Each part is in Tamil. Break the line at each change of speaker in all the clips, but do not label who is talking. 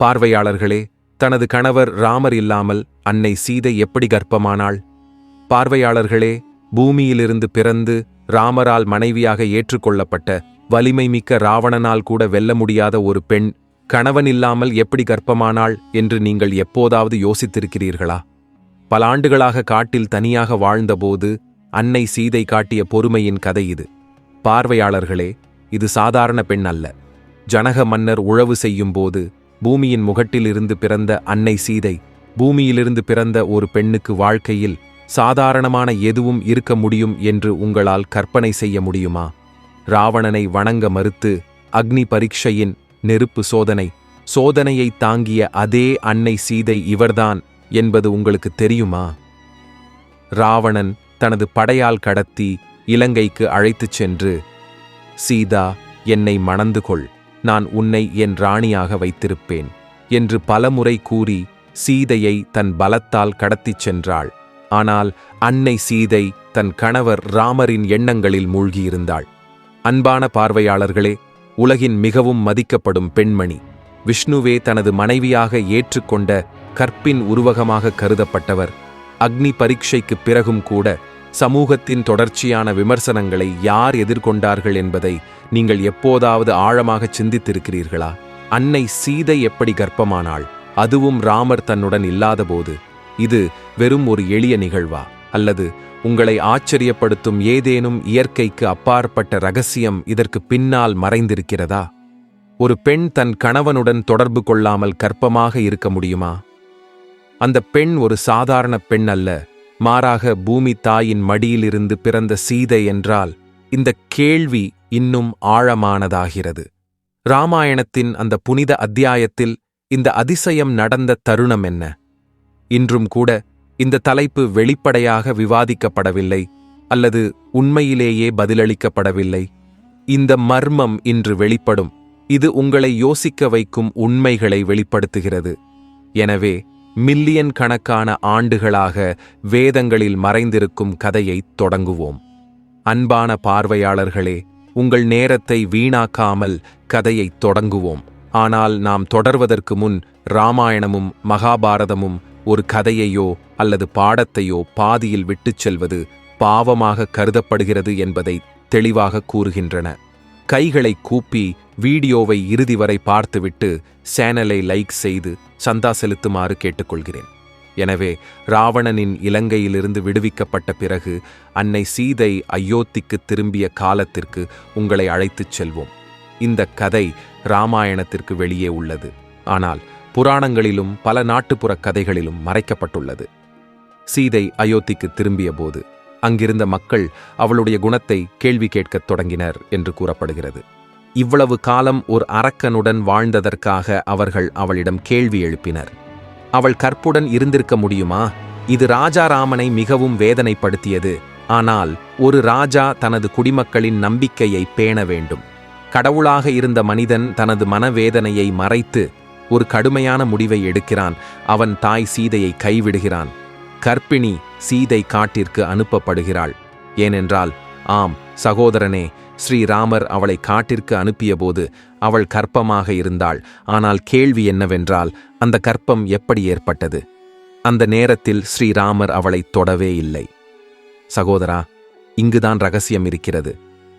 பார்வையாளர்களே தனது கணவர் ராமர் இல்லாமல் அன்னை சீதை எப்படி கர்ப்பமானாள்? பார்வையாளர்களே பூமியிலிருந்து பிறந்து ராமரால் மனைவியாக ஏற்றுக்கொள்ளப்பட்ட வலிமை மிக்க ராவணனால் கூட வெல்ல முடியாத ஒரு பெண் கணவன் இல்லாமல் எப்படி கர்ப்பமானாள் என்று நீங்கள் எப்போதாவது யோசித்திருக்கிறீர்களா? பல ஆண்டுகளாக காட்டில் தனியாக வாழ்ந்தபோது அன்னை சீதை காட்டிய பொறுமையின் கதை இது. பார்வையாளர்களே இது சாதாரண பெண் அல்ல. ஜனக மன்னர் உழவு செய்யும்போது பூமியின் முகட்டிலிருந்து பிறந்த அன்னை சீதை பூமியிலிருந்து பிறந்த ஒரு பெண்ணுக்கு வாழ்க்கையில் சாதாரணமான எதுவும் இருக்க முடியும் என்று உங்களால் கற்பனை செய்ய முடியுமா? ராவணனை வணங்க மறுத்து அக்னி பரீட்சையின் நெருப்பு சோதனை சோதனையை தாங்கிய அதே அன்னை சீதை இவர்தான் என்பது உங்களுக்கு தெரியுமா? ராவணன் தனது படையால் கடத்தி இலங்கைக்கு அழைத்துச் சென்று சீதா என்னை மணந்து கொள். நான் உன்னை என் ராணியாக வைத்திருப்பேன் என்று பலமுறை கூறி சீதையை தன் பலத்தால் கடத்திச் சென்றாள். ஆனால் அன்னை சீதை தன் கணவர் ராமரின் எண்ணங்களில் மூழ்கியிருந்தாள். அன்பான பார்வையாளர்களே உலகின் மிகவும் மதிக்கப்படும் பெண்மணி விஷ்ணுவே தனது மனைவியாக ஏற்றுக்கொண்ட கற்பின் உருவகமாக கருதப்பட்டவர் அக்னி பரீட்சைக்குப் பிறகும் கூட சமூகத்தின் தொடர்ச்சியான விமர்சனங்களை யார் எதிர்கொண்டார்கள் என்பதை நீங்கள் எப்போதாவது ஆழமாகச் சிந்தித்திருக்கிறீர்களா? அன்னை சீதை எப்படி கர்ப்பமானாள்? அதுவும் ராமர் தன்னுடன் இல்லாதபோது. இது வெறும் ஒரு எளிய நிகழ்வா? அல்லது உங்களை ஆச்சரியப்படுத்தும் ஏதேனும் இயற்கைக்கு அப்பாற்பட்ட ரகசியம் இதற்கு பின்னால் மறைந்திருக்கிறதா? ஒரு பெண் தன் கணவனுடன் தொடர்பு கொள்ளாமல் கர்ப்பமாக இருக்க முடியுமா? அந்த பெண் ஒரு சாதாரண பெண் அல்ல. மாறாக பூமி தாயின் மடியிலிருந்து பிறந்த சீதை என்றால் இந்த கேள்வி இன்னும் ஆழமானதாகிறது. ராமாயணத்தின் அந்த புனித அத்தியாயத்தில் இந்த அதிசயம் நடந்த தருணம் என்ன? இன்றும் கூட இந்த தலைப்பு வெளிப்படையாக விவாதிக்கப்படவில்லை அல்லது உண்மையிலேயே பதிலளிக்கப்படவில்லை. இந்த மர்மம் இன்று வெளிப்படும். இது உங்களை யோசிக்க வைக்கும் உண்மைகளை வெளிப்படுத்துகிறது. எனவே மில்லியன் கணக்கான ஆண்டுகளாக வேதங்களில் மறைந்திருக்கும் கதையைத் தொடங்குவோம். அன்பான பார்வையாளர்களே உங்கள் நேரத்தை வீணாக்காமல் கதையைத் தொடங்குவோம். ஆனால் நாம் தொடர்வதற்கு முன் ராமாயணமும் மகாபாரதமும் ஒரு கதையையோ அல்லது பாடத்தையோ பாதியில் விட்டுச் செல்வது பாவமாக கருதப்படுகிறது என்பதை தெளிவாக கூறுகின்றன. கைகளை கூப்பி வீடியோவை இறுதி வரை பார்த்துவிட்டு சேனலை லைக் செய்து சந்தா செலுத்துமாறு கேட்டுக்கொள்கிறேன். எனவே ராவணனின் இலங்கையிலிருந்து விடுவிக்கப்பட்ட பிறகு அன்னை சீதை அயோத்திக்கு திரும்பிய காலத்திற்கு உங்களை அழைத்துச் செல்வோம். இந்த கதை ராமாயணத்திற்கு வெளியே உள்ளது. ஆனால் புராணங்களிலும் பல நாட்டுப்புற கதைகளிலும் மறைக்கப்பட்டுள்ளது. சீதை அயோத்திக்கு திரும்பிய போது அங்கிருந்த மக்கள் அவளுடைய குணத்தை கேள்வி கேட்கத் தொடங்கினர் என்று கூறப்படுகிறது. இவ்வளவு காலம் ஒரு அரக்கனுடன் வாழ்ந்ததற்காக அவர்கள் அவளிடம் கேள்வி எழுப்பினர். அவள் கற்புடன் இருந்திருக்க முடியுமா? இது ராஜாராமனை மிகவும் வேதனைப்படுத்தியது. ஆனால் ஒரு ராஜா தனது குடிமக்களின் நம்பிக்கையை பேண வேண்டும். கடவுளாக இருந்த மனிதன் தனது மனவேதனையை மறைத்து ஒரு கடுமையான முடிவை எடுக்கிறான். அவன் தாய் சீதையை கைவிடுகிறான். கர்ப்பிணி சீதை காட்டிற்கு அனுப்பப்படுகிறாள். ஏனென்றால் ஆம் சகோதரனே ஸ்ரீராமர் அவளை காட்டிற்கு அனுப்பியபோது அவள் கற்பமாக இருந்தாள். ஆனால் கேள்வி என்னவென்றால் அந்த கற்பம் எப்படி ஏற்பட்டது? அந்த நேரத்தில் ஸ்ரீராமர் அவளை தொடவே இல்லை. சகோதரா இங்குதான் ரகசியம் இருக்கிறது.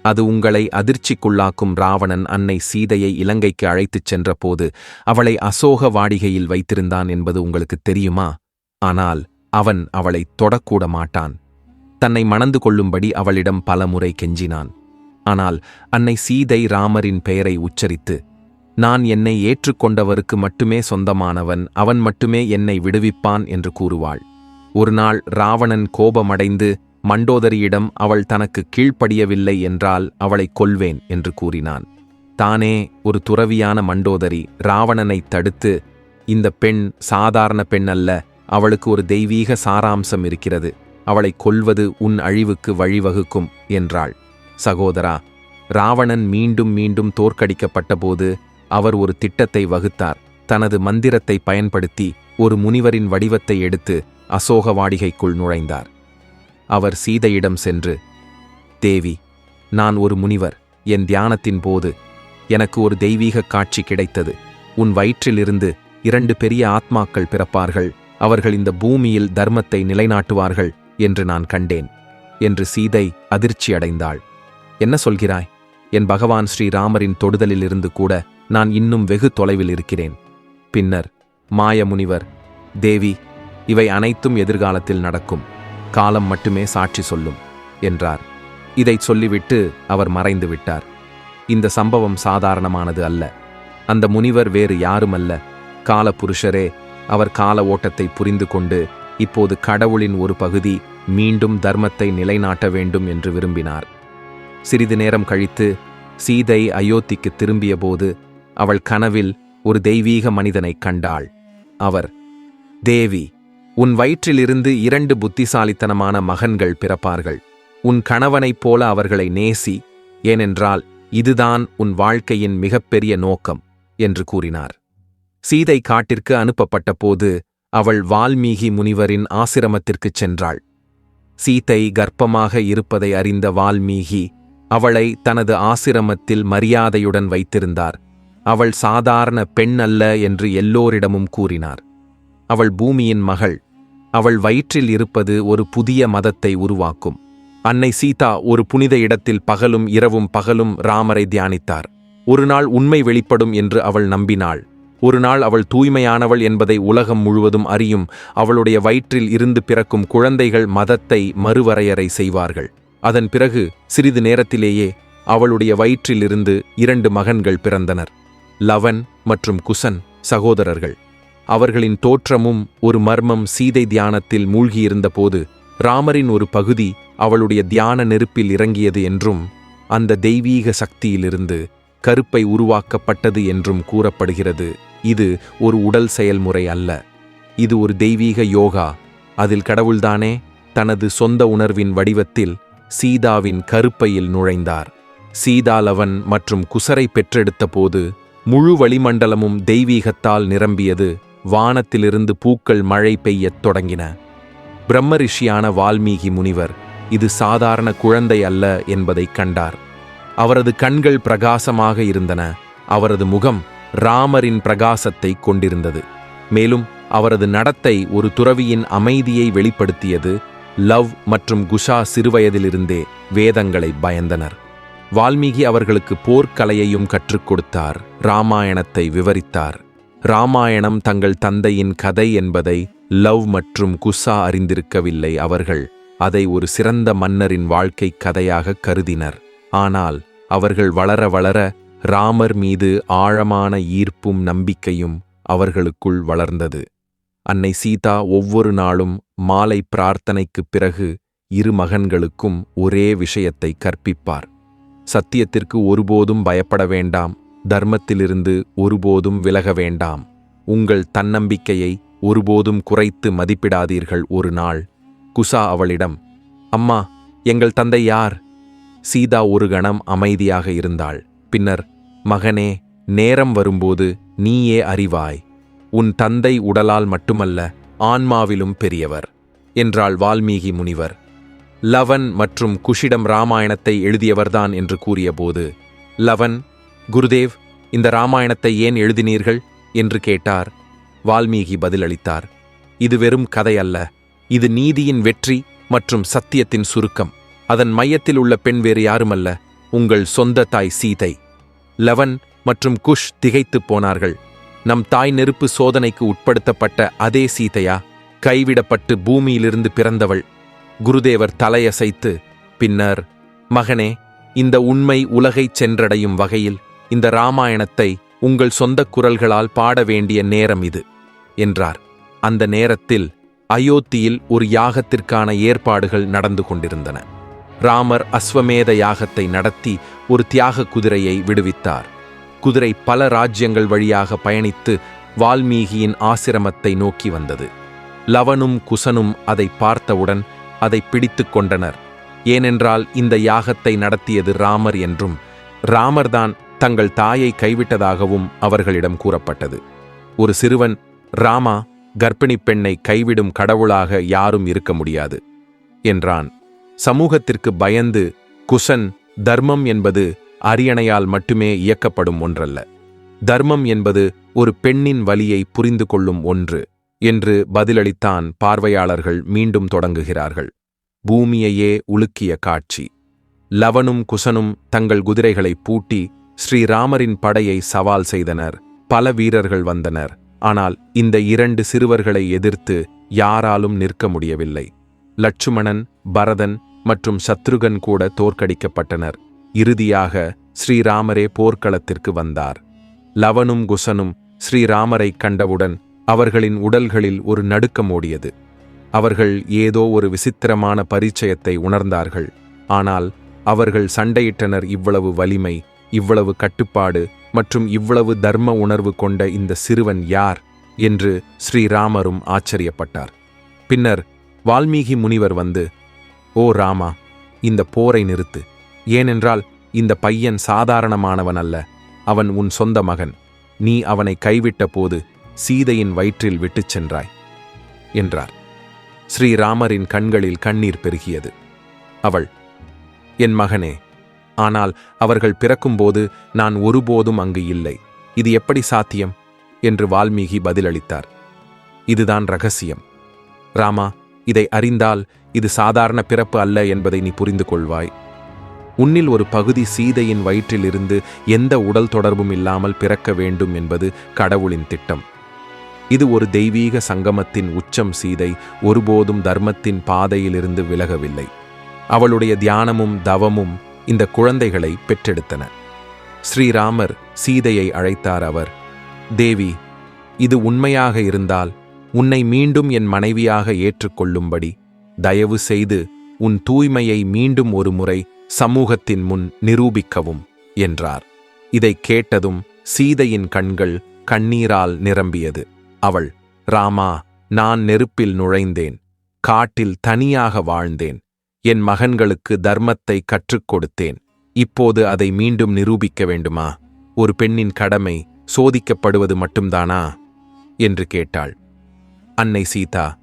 அது உங்களை அதிர்ச்சிக்குள்ளாக்கும் ராவணன் அன்னை சீதையை இலங்கைக்கு அழைத்துச் சென்றபோது அவளை அசோக வாடிகையில் வைத்திருந்தான் என்பது உங்களுக்கு தெரியுமா? ஆனால் அவன் அவளை தொடக்கூட மாட்டான். தன்னை மணந்து கொள்ளும்படி அவளிடம் பலமுறை கெஞ்சினான். ஆனால் அன்னை சீதை ராமரின் பெயரை உச்சரித்து நான் என்னை ஏற்றுக்கொண்டவருக்கு மட்டுமே சொந்தமானவன் அவன் மட்டுமே என்னை விடுவிப்பான் என்று கூறுவாள். ஒருநாள் ராவணன் கோபமடைந்து மண்டோதரியிடம் அவள் தனக்கு கீழ்ப்படியவில்லை என்றால் அவளை கொல்வேன் என்று கூறினான். தானே ஒரு துறவியான மண்டோதரி ராவணனை தடுத்து இந்த பெண் சாதாரண பெண் அல்ல அவளுக்கு ஒரு தெய்வீக சாராம்சம் இருக்கிறது அவளை கொல்வது உன் அழிவுக்கு வழிவகுக்கும் என்றாள். சகோதரா ராவணன் மீண்டும் மீண்டும் தோற்கடிக்கப்பட்டபோது அவர் ஒரு திட்டத்தை வகுத்தார். தனது மந்திரத்தை பயன்படுத்தி ஒரு முனிவரின் வடிவத்தை எடுத்து அசோக வாடிகைக்குள் நுழைந்தார். அவர் சீதையிடம் சென்று தேவி நான் ஒரு முனிவர். என் தியானத்தின் போது எனக்கு ஒரு தெய்வீக காட்சி கிடைத்தது. உன் வயிற்றிலிருந்து இரண்டு பெரிய ஆத்மாக்கள் பிறப்பார்கள். அவர்கள் இந்த பூமியில் தர்மத்தை நிலைநாட்டுவார்கள் என்று நான் கண்டேன் என்று சீதை அதிர்ச்சியடைந்தாள். என்ன சொல்கிறாய்? என் பகவான் ஸ்ரீராமரின் தொடுதலிலிருந்து கூட நான் இன்னும் வெகு தொலைவில் இருக்கிறேன். பின்னர் மாய முனிவர் தேவி இவை அனைத்தும் எதிர்காலத்தில் நடக்கும். காலம் மட்டுமே சாட்சி சொல்லும் என்றார். இதைச் சொல்லிவிட்டு அவர் மறைந்து விட்டார். இந்த சம்பவம் சாதாரணமானது அல்ல. அந்த முனிவர் வேறு யாருமல்ல. கால புருஷரே அவர் கால ஓட்டத்தை புரிந்து கொண்டு இப்போது கடவுளின் ஒரு பகுதி மீண்டும் தர்மத்தை நிலைநாட்ட வேண்டும் என்று விரும்பினார். சிறிது நேரம் கழித்து சீதை அயோத்திக்கு திரும்பியபோது அவள் கனவில் ஒரு தெய்வீக மனிதனைக் கண்டாள். அவர் தேவி உன் வயிற்றிலிருந்து இரண்டு புத்திசாலித்தனமான மகன்கள் பிறப்பார்கள். உன் கணவனைப் போல அவர்களை நேசி ஏனென்றால் இதுதான் உன் வாழ்க்கையின் மிகப்பெரிய நோக்கம் என்று கூறினார். சீதை காட்டிற்கு அனுப்பப்பட்ட போது அவள் வால்மீகி முனிவரின் ஆசிரமத்திற்குச் சென்றாள். சீதை கர்ப்பமாக இருப்பதை அறிந்த வால்மீகி அவளை தனது ஆசிரமத்தில் மரியாதையுடன் வைத்திருந்தார். அவள் சாதாரண பெண் அல்ல என்று எல்லோரிடமும் கூறினார். அவள் பூமியின் மகள். அவள் வயிற்றில் இருப்பது ஒரு புதிய மதத்தை உருவாக்கும். அன்னை சீதா ஒரு புனித இடத்தில் பகலும் இரவும் பகலும் ராமரை தியானித்தார். ஒரு நாள் உண்மை வெளிப்படும் என்று அவள் நம்பினாள். ஒரு நாள் அவள் தூய்மையானவள் என்பதை உலகம் முழுவதும் அறியும். அவளுடைய வயிற்றில் இருந்து பிறக்கும் குழந்தைகள் மதத்தை மறுவரையறை செய்வார்கள். அதன் பிறகு சிறிது நேரத்திலேயே அவளுடைய வயிற்றிலிருந்து இரண்டு மகன்கள் பிறந்தனர் லவன் மற்றும் குசன் சகோதரர்கள். அவர்களின் தோற்றமும் ஒரு மர்மம் சீதை தியானத்தில் மூழ்கியிருந்தபோது ராமரின் ஒரு பகுதி அவளுடைய தியான நெருப்பில் இறங்கியது என்றும் அந்த தெய்வீக சக்தியிலிருந்து கருப்பை உருவாக்கப்பட்டது என்றும் கூறப்படுகிறது. இது ஒரு உடல் செயல்முறை அல்ல. இது ஒரு தெய்வீக யோகா. அதில் கடவுள்தானே தனது சொந்த உணர்வின் வடிவத்தில் சீதாவின் கருப்பையில் நுழைந்தார். சீதாலவன் மற்றும் குசரை பெற்றெடுத்த போது முழு வளிமண்டலமும் தெய்வீகத்தால் நிரம்பியது. வானத்திலிருந்து பூக்கள் மழை பெய்யத் தொடங்கின. பிரம்மரிஷியான வால்மீகி முனிவர் இது சாதாரண குழந்தை அல்ல என்பதைக் கண்டார். அவரது கண்கள் பிரகாசமாக இருந்தன. அவரது முகம் ராமரின் பிரகாசத்தை கொண்டிருந்தது. மேலும் அவரது நடத்தை ஒரு துறவியின் அமைதியை வெளிப்படுத்தியது. லவ் மற்றும் குஷா சிறுவயதிலிருந்தே வேதங்களை பயந்தனர். வால்மீகி அவர்களுக்கு போர்க்கலையையும் கற்றுக் கொடுத்தார். ராமாயணத்தை விவரித்தார். ராமாயணம் தங்கள் தந்தையின் கதை என்பதை லவ் மற்றும் குஷா அறிந்திருக்கவில்லை அவர்கள். அதை ஒரு சிறந்த மன்னரின் வாழ்க்கை கதையாக கருதினர். ஆனால் அவர்கள் வளர வளர ராமர் மீது ஆழமான ஈர்ப்பும் நம்பிக்கையும் அவர்களுக்குள் வளர்ந்தது. அன்னை சீதா ஒவ்வொரு நாளும் மாலை பிரார்த்தனைக்குப் பிறகு இரு மகன்களுக்கும் ஒரே விஷயத்தை கற்பிப்பார். சத்தியத்திற்கு ஒருபோதும் பயப்பட வேண்டாம் தர்மத்திலிருந்து ஒருபோதும் விலக வேண்டாம். உங்கள் தன்னம்பிக்கையை ஒருபோதும் குறைத்து மதிப்பிடாதீர்கள் ஒரு நாள். குசா அவளிடம் அம்மா எங்கள் தந்தை யார்? சீதா ஒரு கணம் அமைதியாக இருந்தாள். பின்னர் மகனே நேரம் வரும்போது நீயே அறிவாய். உன் தந்தை உடலால் மட்டுமல்ல ஆன்மாவிலும் பெரியவர் என்றாள் வால்மீகி முனிவர். லவன் மற்றும் குஷிடம் ராமாயணத்தை எழுதியவர்தான் என்று கூறியபோது லவன் குருதேவ் இந்த ராமாயணத்தை ஏன் எழுதினீர்கள்? என்று கேட்டார். வால்மீகி பதிலளித்தார் இது வெறும் கதை அல்ல. இது நீதியின் வெற்றி மற்றும் சத்தியத்தின் சுருக்கம். அதன் மையத்தில் உள்ள பெண் வேறு யாருமல்ல. உங்கள் சொந்த தாய் சீதை. லவன் மற்றும் குஷ் திகைத்துப் போனார்கள். நம் தாய் நெருப்பு சோதனைக்கு உட்படுத்தப்பட்ட அதே சீதையா? கைவிடப்பட்டு பூமியிலிருந்து பிறந்தவள். குருதேவர் தலையசைத்து பின்னர் மகனே இந்த உண்மை உலகைச் சென்றடையும் வகையில் இந்த ராமாயணத்தை உங்கள் சொந்த குரல்களால் பாட வேண்டிய நேரம் இது என்றார். அந்த நேரத்தில் அயோத்தியில் ஒரு யாகத்திற்கான ஏற்பாடுகள் நடந்து கொண்டிருந்தன. ராமர் அஸ்வமேத யாகத்தை நடத்தி ஒரு தியாக குதிரையை விடுவித்தார். குதிரை பல ராஜ்யங்கள் வழியாக பயணித்து வால்மீகியின் ஆசிரமத்தை நோக்கி வந்தது. லவனும் குசனும் அதை பார்த்தவுடன் அதை பிடித்து கொண்டனர். ஏனென்றால் இந்த யாகத்தை நடத்தியது ராமர் என்றும் ராமர்தான் தங்கள் தாயை கைவிட்டதாகவும் அவர்களிடம் கூறப்பட்டது. ஒரு சிறுவன் ராமா கர்ப்பிணிப் பெண்ணை கைவிடும் கடவுளாக யாரும் இருக்க முடியாது என்றான். சமூகத்திற்கு பயந்து குசன் தர்மம் என்பது அரியணையால் மட்டுமே இயக்கப்படும் ஒன்றல்ல. தர்மம் என்பது ஒரு பெண்ணின் வலியை புரிந்து கொள்ளும் ஒன்று என்று பதிலளித்தான் பார்வையாளர்கள் மீண்டும் தொடங்குகிறார்கள். பூமியையே உலுக்கிய காட்சி. லவனும் குசனும் தங்கள் குதிரைகளை பூட்டி ஸ்ரீராமரின் படையை சவால் செய்தனர். பல வீரர்கள் வந்தனர். ஆனால் இந்த இரண்டு சிறுவர்களை எதிர்த்து யாராலும் நிற்க முடியவில்லை. லட்சுமணன் பரதன் மற்றும் சத்ருகன் கூட தோற்கடிக்கப்பட்டனர். இறுதியாக ஸ்ரீராமரே போர்க்களத்திற்கு வந்தார். லவனும் குசனும் ஸ்ரீராமரை கண்டவுடன் அவர்களின் உடல்களில் ஒரு நடுக்கம் ஓடியது. அவர்கள் ஏதோ ஒரு விசித்திரமான பரிச்சயத்தை உணர்ந்தார்கள். ஆனால் அவர்கள் சண்டையிட்டனர் இவ்வளவு வலிமை இவ்வளவு கட்டுப்பாடு மற்றும் இவ்வளவு தர்ம உணர்வு கொண்ட இந்த சிறுவன் யார்? என்று ஸ்ரீராமரும் ஆச்சரியப்பட்டார். பின்னர் வால்மீகி முனிவர் வந்து ஓ ராமா இந்த போரை நிறுத்து. ஏனென்றால் இந்த பையன் சாதாரணமானவன் அல்ல. அவன் உன் சொந்த மகன். நீ அவனை கைவிட்ட போது சீதையின் வயிற்றில் விட்டுச் சென்றாய் என்றார். ஸ்ரீராமரின் கண்களில் கண்ணீர் பெருகியது. அவள் என் மகனே ஆனால் அவர்கள் பிறக்கும்போது நான் ஒருபோதும் அங்கு இல்லை. இது எப்படி சாத்தியம்? என்று வால்மீகி பதிலளித்தார். இதுதான் ரகசியம். ராமா இதை அறிந்தால் இது சாதாரண பிறப்பு அல்ல என்பதை நீ புரிந்து கொள்வாய். உன்னில் ஒரு பகுதி சீதையின் வயிற்றிலிருந்து எந்த உடல் தொடர்பும் இல்லாமல் பிறக்க வேண்டும் என்பது கடவுளின் திட்டம். இது ஒரு தெய்வீக சங்கமத்தின் உச்சம் சீதை ஒருபோதும் தர்மத்தின் பாதையிலிருந்து விலகவில்லை. அவளுடைய தியானமும் தவமும் இந்த குழந்தைகளை பெற்றெடுத்தன. ஸ்ரீராமர் சீதையை அழைத்தார் அவர் தேவி இது உண்மையாக இருந்தால் உன்னை மீண்டும் என் மனைவியாக ஏற்றுக்கொள்ளும்படி தயவு செய்து உன் தூய்மையை மீண்டும் ஒரு முறை சமூகத்தின் முன் நிரூபிக்கவும் என்றார். இதைக் கேட்டதும் சீதையின் கண்கள் கண்ணீரால் நிரம்பியது. அவள் ராமா நான் நெருப்பில் நுழைந்தேன். காட்டில் தனியாக வாழ்ந்தேன். என் மகன்களுக்கு தர்மத்தை கற்றுக் கொடுத்தேன். இப்போது அதை மீண்டும் நிரூபிக்க வேண்டுமா? ஒரு பெண்ணின் கடமை சோதிக்கப்படுவது மட்டும்தானா? என்று கேட்டாள். அன்னை சீதா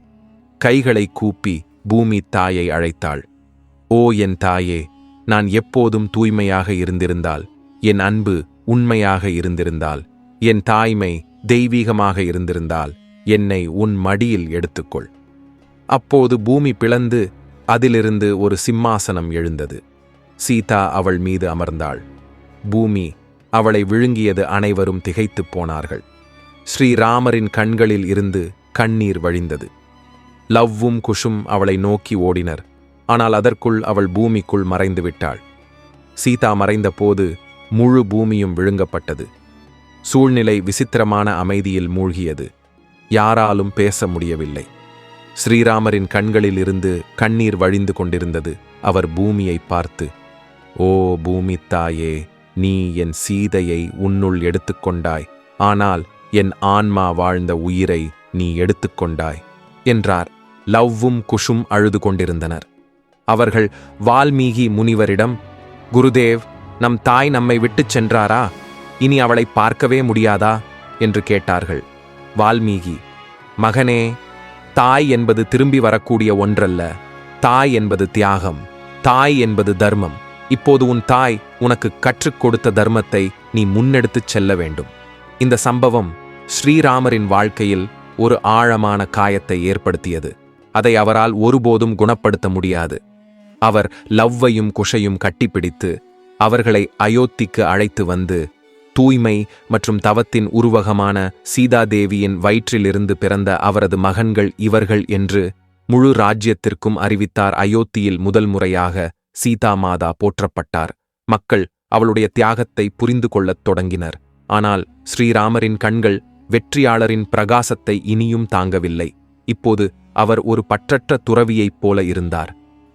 கைகளை கூப்பி பூமி தாயை அழைத்தாள். ஓ என் தாயே நான் எப்போதும் தூய்மையாக இருந்திருந்தால் என் அன்பு உண்மையாக இருந்திருந்தால் என் தாய்மை தெய்வீகமாக இருந்திருந்தால் என்னை உன் மடியில் எடுத்துக்கொள். அப்போது பூமி பிளந்து அதிலிருந்து ஒரு சிம்மாசனம் எழுந்தது. சீதா அவள் மீது அமர்ந்தாள். பூமி அவளை விழுங்கியது அனைவரும் திகைத்துப் போனார்கள். ஸ்ரீராமரின் கண்களில் இருந்து கண்ணீர் வழிந்தது. லவ்வும் குஷும் அவளை நோக்கி ஓடினர். ஆனால் அதற்குள் அவள் பூமிக்குள் மறைந்து விட்டாள் சீதா மறைந்த போது முழு பூமியும் விழுங்கப்பட்டது. சூழ்நிலை விசித்திரமான அமைதியில் மூழ்கியது. யாராலும் பேச முடியவில்லை. ஸ்ரீராமரின் கண்களில் இருந்து கண்ணீர் வழிந்து கொண்டிருந்தது. அவர் பூமியை பார்த்து ஓ பூமி தாயே நீ என் சீதையை உன்னுள் எடுத்துக்கொண்டாய். ஆனால் என் ஆன்மா வாழ்ந்த உயிரை நீ எடுத்துக்கொண்டாய் என்றார். லவ்வும் குஷும் அழுது கொண்டிருந்தனர். அவர்கள் வால்மீகி முனிவரிடம் குருதேவ் நம் தாய் நம்மை விட்டுச் சென்றாரா? இனி அவளை பார்க்கவே முடியாதா? என்று கேட்டார்கள். வால்மீகி மகனே தாய் என்பது திரும்பி வரக்கூடிய ஒன்றல்ல. தாய் என்பது தியாகம். தாய் என்பது தர்மம். இப்போது உன் தாய் உனக்கு கற்றுக் கொடுத்த தர்மத்தை நீ முன்னெடுத்துச் செல்ல வேண்டும். இந்த சம்பவம் ஸ்ரீராமரின் வாழ்க்கையில் ஒரு ஆழமான காயத்தை ஏற்படுத்தியது. அதை அவரால் ஒருபோதும் குணப்படுத்த முடியாது. அவர் லவ்வையும் குஷையும் கட்டிப்பிடித்து அவர்களை அயோத்திக்கு அழைத்து வந்து தூய்மை மற்றும் தவத்தின் உருவகமான சீதாதேவியின் வயிற்றிலிருந்து பிறந்த அவரது மகன்கள் இவர்கள் என்று முழு ராஜ்யத்திற்கும் அறிவித்தார் அயோத்தியில் முதல் முறையாக சீதா மாதா போற்றப்பட்டார். மக்கள் அவளுடைய தியாகத்தை புரிந்து கொள்ளத் தொடங்கினர். ஆனால் ஸ்ரீராமரின் கண்கள் வெற்றியாளரின் பிரகாசத்தை இனியும் தாங்கவில்லை. இப்போது அவர் ஒரு பற்றற்ற துறவியைப் போல இருந்தார்.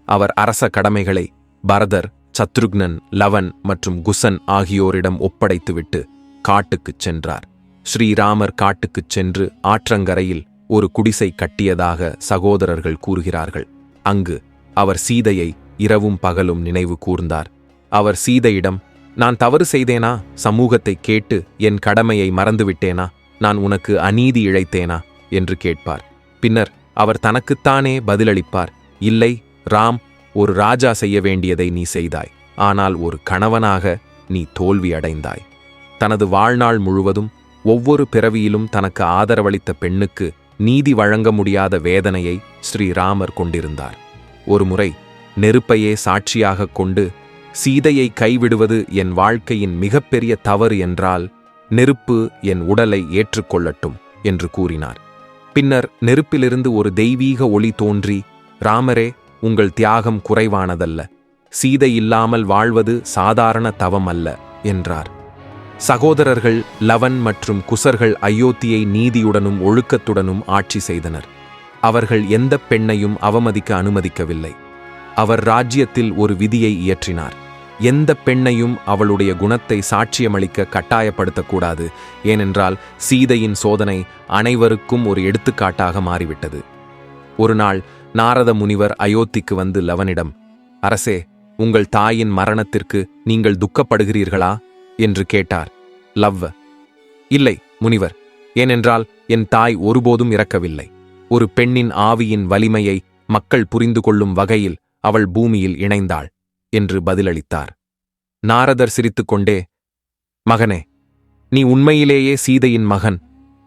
அவர் அரச கடமைகளை பரதர் சத்ருக்னன் லவன் மற்றும் குசன் ஆகியோரிடம் ஒப்படைத்துவிட்டு காட்டுக்குச் சென்றார். ஸ்ரீராமர் காட்டுக்குச் சென்று ஆற்றங்கரையில் ஒரு குடிசை கட்டியதாக சகோதரர்கள் கூறுகிறார்கள். அங்கு அவர் சீதையை இரவும் பகலும் நினைவு கூர்ந்தார். அவர் சீதையிடம் நான் தவறு செய்தேனா? சமூகத்தை கேட்டு என் கடமையை மறந்துவிட்டேனா? நான் உனக்கு அநீதி இழைத்தேனா? என்று கேட்பார். பின்னர் அவர் தனக்குத்தானே பதிலளிப்பார். இல்லை ராம் ஒரு ராஜா செய்ய வேண்டியதை நீ செய்தாய். ஆனால் ஒரு கணவனாக நீ தோல்வி அடைந்தாய். தனது வாழ்நாள் முழுவதும் ஒவ்வொரு பிறவியிலும் தனக்கு ஆதரவளித்த பெண்ணுக்கு நீதி வழங்க முடியாத வேதனையை ஸ்ரீராமர் கொண்டிருந்தார். ஒருமுறை நெருப்பையே சாட்சியாகக் கொண்டு சீதையை கைவிடுவது என் வாழ்க்கையின் மிகப்பெரிய தவறு என்றால் நெருப்பு என் உடலை ஏற்றுக்கொள்ளட்டும் என்று கூறினார். பின்னர் நெருப்பிலிருந்து ஒரு தெய்வீக ஒளி தோன்றி ராமரே உங்கள் தியாகம் குறைவானதல்ல. சீதை இல்லாமல் வாழ்வது சாதாரண தவம் அல்ல என்றார். சகோதரர்கள் லவன் மற்றும் குசர்கள் அயோத்தியை நீதியுடனும் ஒழுக்கத்துடனும் ஆட்சி செய்தனர். அவர்கள் எந்த பெண்ணையும் அவமதிக்க அனுமதிக்கவில்லை. அவர் ராஜ்யத்தில் ஒரு விதியை இயற்றினார். எந்த பெண்ணையும் அவளுடைய குணத்தை சாட்சியமளிக்க கட்டாயப்படுத்தக்கூடாது. ஏனென்றால் சீதையின் சோதனை அனைவருக்கும் ஒரு எடுத்துக்காட்டாக மாறிவிட்டது. ஒரு நாள் நாரத முனிவர் அயோத்திக்கு வந்து லவனிடம் அரசே உங்கள் தாயின் மரணத்திற்கு நீங்கள் துக்கப்படுகிறீர்களா? என்று கேட்டார். லவ்வ இல்லை முனிவர். ஏனென்றால் என் தாய் ஒருபோதும் இறக்கவில்லை. ஒரு பெண்ணின் ஆவியின் வலிமையை மக்கள் புரிந்து கொள்ளும் வகையில் அவள் பூமியில் இணைந்தாள் என்று பதிலளித்தார். நாரதர் சிரித்துக்கொண்டே மகனே நீ உண்மையிலேயே சீதையின் மகன்.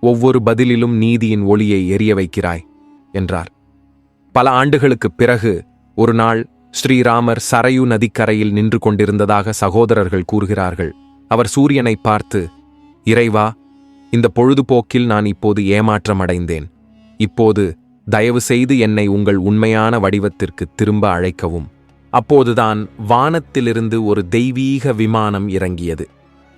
ஒவ்வொரு பதிலிலும் நீதியின் ஒளியை எரிய வைக்கிறாய் என்றார். பல ஆண்டுகளுக்குப் பிறகு ஒரு நாள் ஸ்ரீராமர் சரையு நதிக்கரையில் நின்று கொண்டிருந்ததாக சகோதரர்கள் கூறுகிறார்கள். அவர் சூரியனை பார்த்து இறைவா இந்த பொழுதுபோக்கில் நான் இப்போது ஏமாற்றமடைந்தேன். இப்போது தயவு செய்து என்னை உங்கள் உண்மையான வடிவத்திற்கு திரும்ப அழைக்கவும். அப்போதுதான் வானத்திலிருந்து ஒரு தெய்வீக விமானம் இறங்கியது.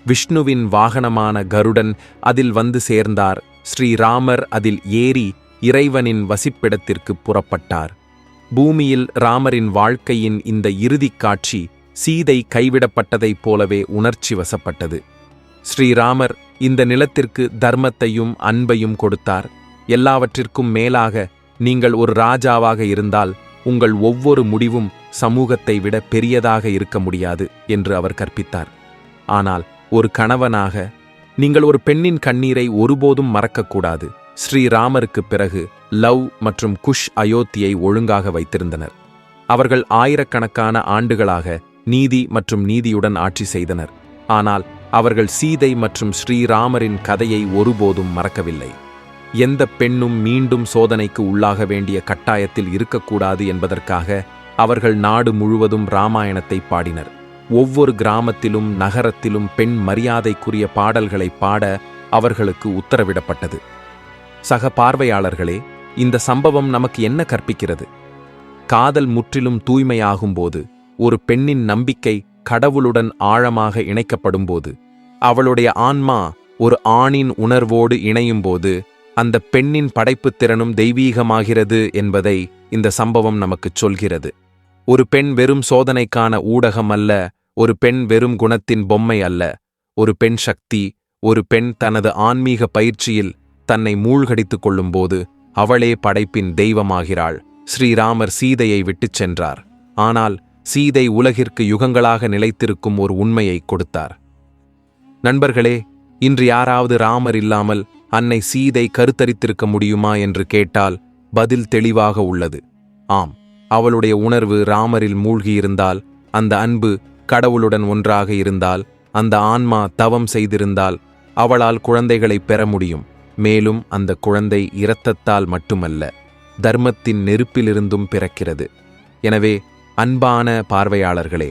விஷ்ணுவின் வாகனமான கருடன் அதில் வந்து சேர்ந்தார். ஸ்ரீராமர் அதில் ஏறி இறைவனின் வசிப்பிடத்திற்கு புறப்பட்டார். பூமியில் ராமரின் வாழ்க்கையின் இந்த இறுதிக் காட்சி சீதை கைவிடப்பட்டதைப் போலவே உணர்ச்சி வசப்பட்டது. ஸ்ரீராமர் இந்த நிலத்திற்கு தர்மத்தையும் அன்பையும் கொடுத்தார். எல்லாவற்றிற்கும் மேலாக நீங்கள் ஒரு ராஜாவாக இருந்தால் உங்கள் ஒவ்வொரு முடிவும் சமூகத்தை விட பெரியதாக இருக்க முடியாது என்று அவர் கற்பித்தார். ஆனால் ஒரு கணவனாக நீங்கள் ஒரு பெண்ணின் கண்ணீரை ஒருபோதும் மறக்கக்கூடாது. ஸ்ரீராமருக்கு பிறகு லவ் மற்றும் குஷ் அயோத்தியை ஒழுங்காக வைத்திருந்தனர். அவர்கள் ஆயிரக்கணக்கான ஆண்டுகளாக நீதி மற்றும் நீதியுடன் ஆட்சி செய்தனர். ஆனால் அவர்கள் சீதை மற்றும் ஸ்ரீராமரின் கதையை ஒருபோதும் மறக்கவில்லை. எந்த பெண்ணும் மீண்டும் சோதனைக்கு உள்ளாக வேண்டிய கட்டாயத்தில் இருக்கக்கூடாது என்பதற்காக அவர்கள் நாடு முழுவதும் ராமாயணத்தை பாடினர். ஒவ்வொரு கிராமத்திலும் நகரத்திலும் பெண் மரியாதைக்குரிய பாடல்களை பாட அவர்களுக்கு உத்தரவிடப்பட்டது. சக பார்வையாளர்களே இந்த சம்பவம் நமக்கு என்ன கற்பிக்கிறது? காதல் முற்றிலும் தூய்மையாகும்போது ஒரு பெண்ணின் நம்பிக்கை கடவுளுடன் ஆழமாக இணைக்கப்படும்போது அவளுடைய ஆன்மா ஒரு ஆணின் உணர்வோடு இணையும்போது அந்த பெண்ணின் படைப்புத்திறனும் தெய்வீகமாகிறது என்பதை இந்த சம்பவம் நமக்குச் சொல்கிறது. ஒரு பெண் வெறும் சோதனைக்கான ஊடகம் அல்ல ஒரு பெண் வெறும் குணத்தின் பொம்மை அல்ல. ஒரு பெண் சக்தி ஒரு பெண் தனது ஆன்மீக பயிற்சியில் தன்னை மூழ்கடித்துக் கொள்ளும்போது அவளே படைப்பின் தெய்வமாகிறாள். ஸ்ரீராமர் சீதையை விட்டுச் சென்றார். ஆனால் சீதை உலகிற்கு யுகங்களாக நிலைத்திருக்கும் ஒரு உண்மையை கொடுத்தார். நண்பர்களே இன்று யாராவது ராமர் இல்லாமல் அன்னை சீதை கருத்தரித்திருக்க முடியுமா என்று கேட்டால் பதில் தெளிவாக உள்ளது. ஆம் அவளுடைய உணர்வு ராமரில் மூழ்கியிருந்தால் அந்த அன்பு கடவுளுடன் ஒன்றாக இருந்தால் அந்த ஆன்மா தவம் செய்திருந்தால் அவளால் குழந்தைகளை பெற முடியும். மேலும் அந்த குழந்தை இரத்தத்தால் மட்டுமல்ல தர்மத்தின் நெருப்பிலிருந்தும் பிறக்கிறது. எனவே அன்பான பார்வையாளர்களே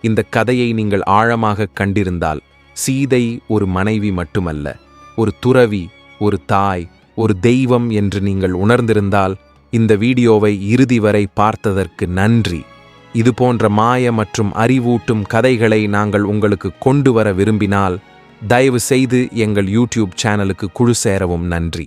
இந்த கதையை நீங்கள் ஆழமாக கண்டிருந்தால் சீதை ஒரு மனைவி மட்டுமல்ல ஒரு துறவி ஒரு தாய் ஒரு தெய்வம் என்று நீங்கள் உணர்ந்திருந்தால் இந்த வீடியோவை இறுதி வரை பார்த்ததற்கு நன்றி. இதுபோன்ற மாய மற்றும் அறிவூட்டும் கதைகளை நாங்கள் உங்களுக்கு கொண்டு வர விரும்பினால் தயவு செய்து எங்கள் யூடியூப் சேனலுக்கு குழு சேரவும் நன்றி.